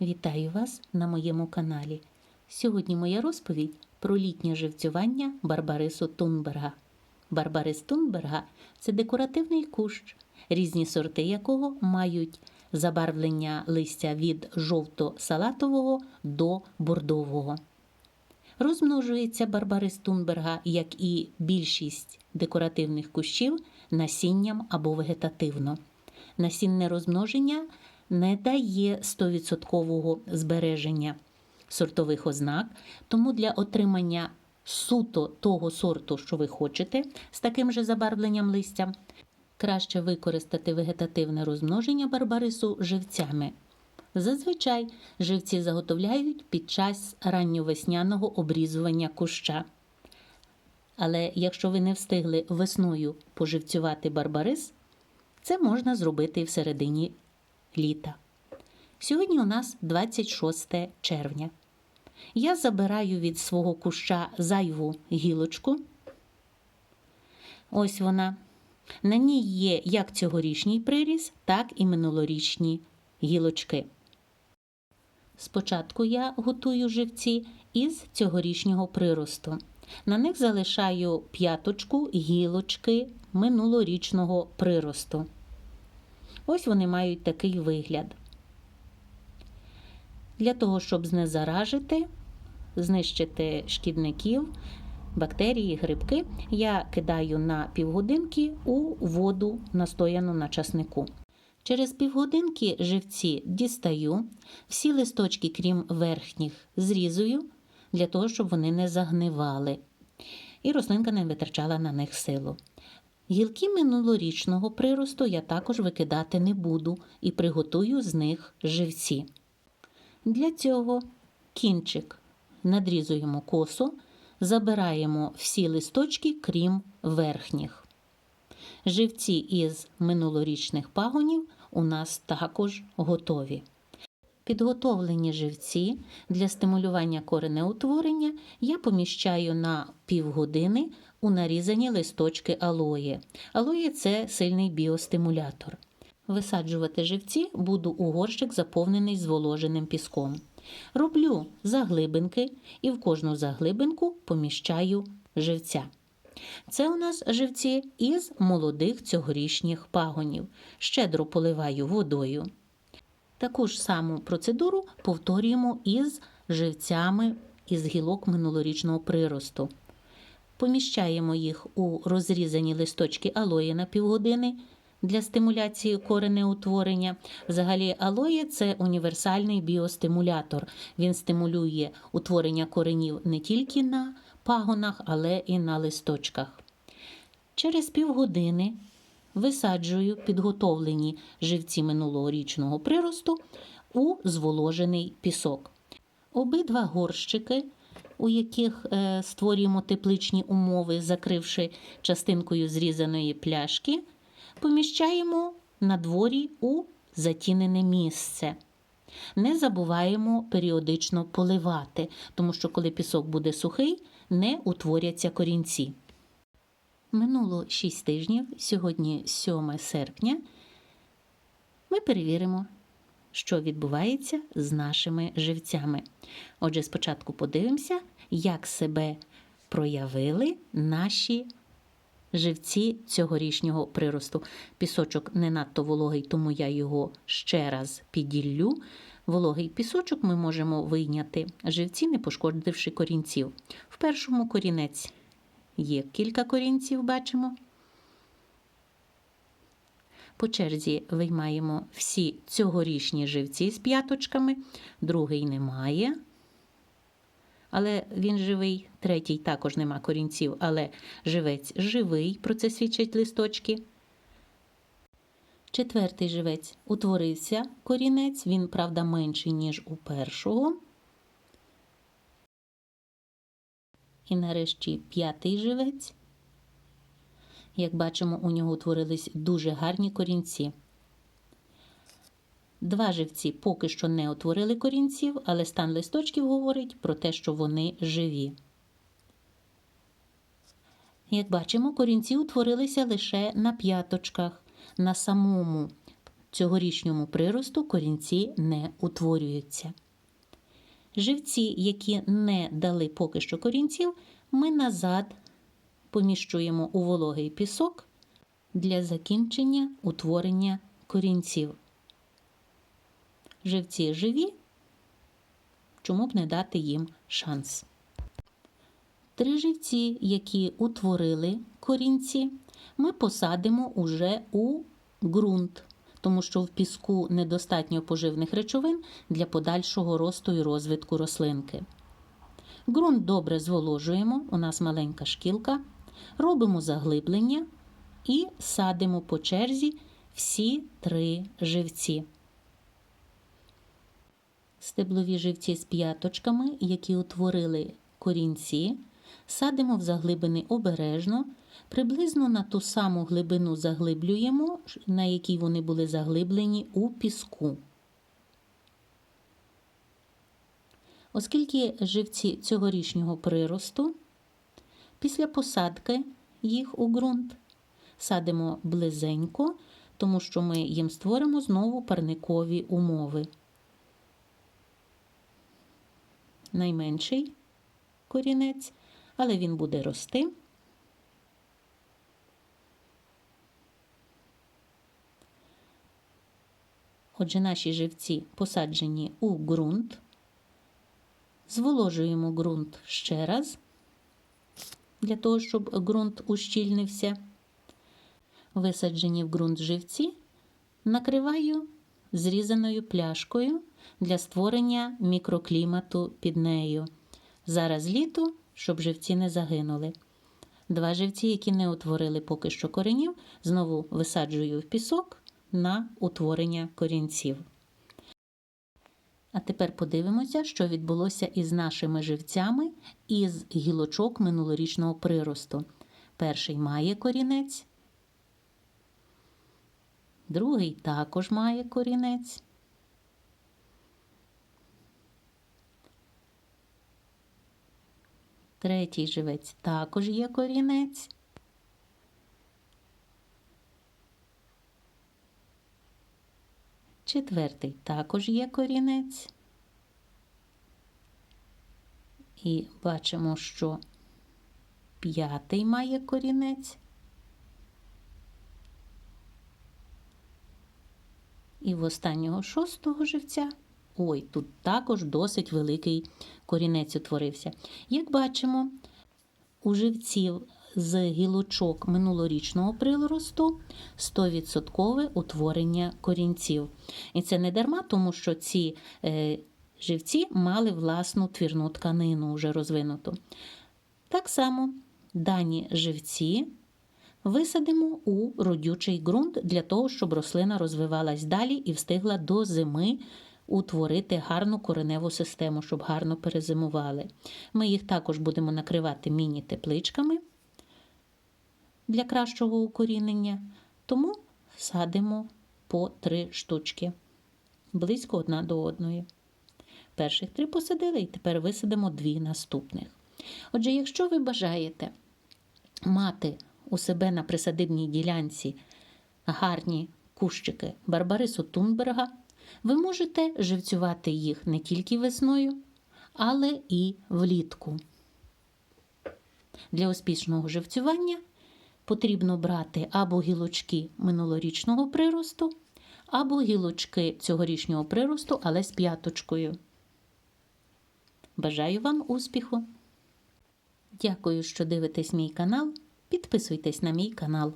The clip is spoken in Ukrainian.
Вітаю вас на моєму каналі. Сьогодні моя розповідь про літнє живцювання Барбарису Тунберга. Барбарис Тунберга це декоративний кущ, різні сорти якого мають забарвлення листя від жовто-салатового до бордового. Розмножується Барбарис Тунберга, як і більшість декоративних кущів, насінням або вегетативно. Насінне розмноження не дає 100% збереження сортових ознак, тому для отримання суто того сорту, що ви хочете, з таким же забарвленням листя, краще використати вегетативне розмноження барбарису живцями. Зазвичай живці заготовляють під час ранньовесняного обрізування куща. Але якщо ви не встигли весною поживцювати барбарис, це можна зробити і в середині літа. Сьогодні у нас 26 червня. Я забираю від свого куща зайву гілочку. Ось вона. На ній є як цьогорічний приріс, так і минулорічні гілочки. Спочатку я готую живці із цьогорічнього приросту. На них залишаю п'яточку гілочки минулорічного приросту. Ось вони мають такий вигляд. Для того, щоб знезаражити, знищити шкідників, бактерії, грибки, я кидаю на півгодинки у воду, настояну на часнику. Через півгодинки живці дістаю, всі листочки, крім верхніх, зрізую, для того, щоб вони не загнивали. І рослинка не витрачала на них силу. Гілки минулорічного приросту я також викидати не буду і приготую з них живці. Для цього кінчик надрізуємо косо, забираємо всі листочки, крім верхніх. Живці із минулорічних пагонів у нас також готові. Підготовлені живці для стимулювання коренеутворення я поміщаю на півгодини у нарізані листочки алої. Алоє це сильний біостимулятор. Висаджувати живці буду у горщик, заповнений зволоженим піском. Роблю заглибинки і в кожну заглибинку поміщаю живця. Це у нас живці із молодих цьогорічних пагонів. Щедро поливаю водою. Таку ж саму процедуру повторюємо із живцями із гілок минулорічного приросту. Поміщаємо їх у розрізані листочки алої на півгодини для стимуляції коренеутворення. Взагалі, алоє це універсальний біостимулятор. Він стимулює утворення коренів не тільки на пагонах, але і на листочках. Через півгодини висаджую підготовлені живці минулорічного приросту у зволожений пісок. Обидва горщики, у яких е, створюємо тепличні умови, закривши частинкою зрізаної пляшки, поміщаємо на дворі у затінене місце. Не забуваємо періодично поливати, тому що коли пісок буде сухий, не утворяться корінці. Минуло 6 тижнів, сьогодні 7 серпня. Ми перевіримо, що відбувається з нашими живцями. Отже, спочатку подивимося, як себе проявили наші живці цьогорічнього приросту. Пісочок не надто вологий, тому я його ще раз піділлю. Вологий пісочок ми можемо вийняти живці, не пошкодивши корінців. В першому корінець є кілька корінців, бачимо. По черзі виймаємо всі цьогорічні живці з п'яточками, другий немає. Але він живий, третій також нема корінців, але живець живий, про це свідчать листочки. Четвертий живець утворився корінець, він, правда, менший, ніж у першого. І нарешті п'ятий живець. Як бачимо, у нього утворились дуже гарні корінці. Два живці поки що не утворили корінців, але стан листочків говорить про те, що вони живі. Як бачимо, корінці утворилися лише на п'яточках, на самому цьогорічньому приросту корінці не утворюються. Живці, які не дали поки що корінців, ми назад поміщуємо у вологий пісок для закінчення утворення корінців. Живці живі, чому б не дати їм шанс. Три живці, які утворили корінці, ми посадимо уже у ґрунт, тому що в піску недостатньо поживних речовин для подальшого росту і розвитку рослинки. Ґрунт добре зволожуємо, у нас маленька шкілка, робимо заглиблення і садимо по черзі всі три живці. Стеблові живці з п'яточками, які утворили корінці, садимо в заглибини обережно, приблизно на ту саму глибину заглиблюємо, на якій вони були заглиблені у піску. Оскільки живці цьогорічнього приросту, після посадки їх у ґрунт садимо близенько, тому що ми їм створимо знову парникові умови. Найменший корінець, але він буде рости. Отже, наші живці посаджені у ґрунт. Зволожуємо ґрунт ще раз, для того, щоб ґрунт ущільнився. Висаджені в ґрунт живці накриваю зрізаною пляшкою для створення мікроклімату під нею. Зараз літо, щоб живці не загинули. Два живці, які не утворили поки що коренів, знову висаджую в пісок на утворення корінців. А тепер подивимося, що відбулося із нашими живцями із гілочок минулорічного приросту. Перший має корінець, другий також має корінець. Третій живець також є корінець. Четвертий також є корінець. І бачимо, що п'ятий має корінець. І в останнього шостого живця. Ой, тут також досить великий корінець утворився. Як бачимо, у живців з гілочок минулорічного приросту 100% утворення корінців. І це не дарма, тому що ці е, живці мали власну твірну тканину вже розвинуту. Так само дані живці висадимо у родючий ґрунт для того, щоб рослина розвивалась далі і встигла до зими утворити гарну кореневу систему, щоб гарно перезимували. Ми їх також будемо накривати міні-тепличками для кращого укорінення, тому садимо по три штучки близько одна до одної. Перших три посадили, і тепер висадимо дві наступних. Отже, якщо ви бажаєте мати у себе на присадибній ділянці гарні кущики Барбарису Тунберга, ви можете живцювати їх не тільки весною, але і влітку. Для успішного живцювання потрібно брати або гілочки минулорічного приросту, або гілочки цьогорічнього приросту, але з п'яточкою. Бажаю вам успіху! Дякую, що дивитесь мій канал. Підписуйтесь на мій канал.